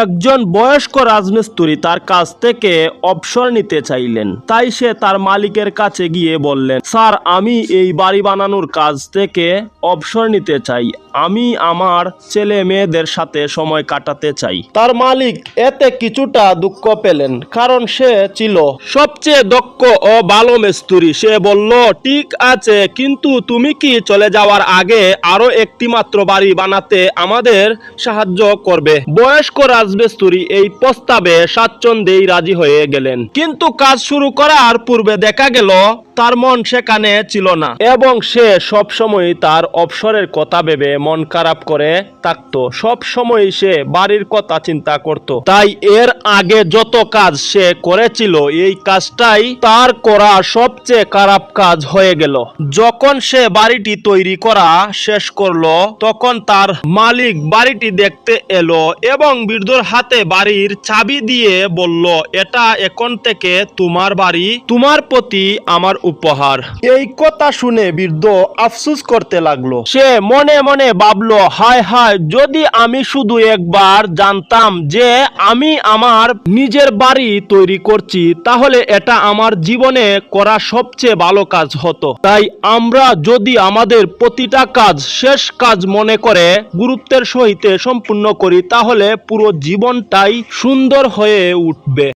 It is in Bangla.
একজন বয়স্ক রাজমিস্ত্রি তার কাছ থেকে অবসর নিতে চাইলেন। তাই সে তার মালিকের কাছে গিয়ে বললেন, স্যার, আমি এই বাড়ি বানানোর কাজ থেকে অবসর নিতে চাই। আমি আমার ছেলে মেয়েদের সাথে সময় কাটাতে চাই। তার মালিক এতে কিছুটা দুঃখ পেলেন, কারণ সে ছিল সবচেয়ে দক্ষ ও ভালো মিস্ত্রি। সে বলল, ঠিক আছে, কিন্তু তুমি কি চলে যাওয়ার আগে আরও একটি মাত্র বাড়ি বানাতে আমাদের সাহায্য করবে? বয়স্ক রাজমিস্ত্রি এই প্রস্তাবে স্বাচ্ছন্দ্যেই রাজি হয়ে গেলেন। কিন্তু কাজ শুরু করার পূর্বে দেখা গেল তার মন সেখানে ছিল না। এবং সে সব সময় তার অবসরের কথা ভেবে মন খারাপ করে থাকতো। সব সময় সে বাড়ির কথা চিন্তা করত। তাই এর আগে যত কাজ সে করেছিল, এই কাজটাই তার করা সবচেয়ে খারাপ কাজ হয়ে গেল। যখন সে বাড়িটি তৈরি করা শেষ করল, তখন তার মালিক বাড়িটি দেখতে এলো এবং বৃদ্ধর হাতে বাড়ির চাবি দিয়ে বলল, এটা এখন থেকে তোমার বাড়ি। তোমার প্রতি আমার উপহার। এই কথা শুনে বৃদ্ধ আফসুস করতে লাগল। সে মনে মনে ভাবলো হায় হায় যদি আমি শুধু একবার জানতাম যে আমি আমার নিজের বাড়ি তৈরি করছি তাহলে এটা আমার জীবনে করা সবচেয়ে ভালো কাজ হতো। তাই আমরা যদি আমাদের প্রতিটা কাজ শেষ কাজ মনে করে গুরুত্বের সহিতে সম্পূর্ণ করি তাহলে পুরো জীবনটাই সুন্দর হয়ে উঠবে।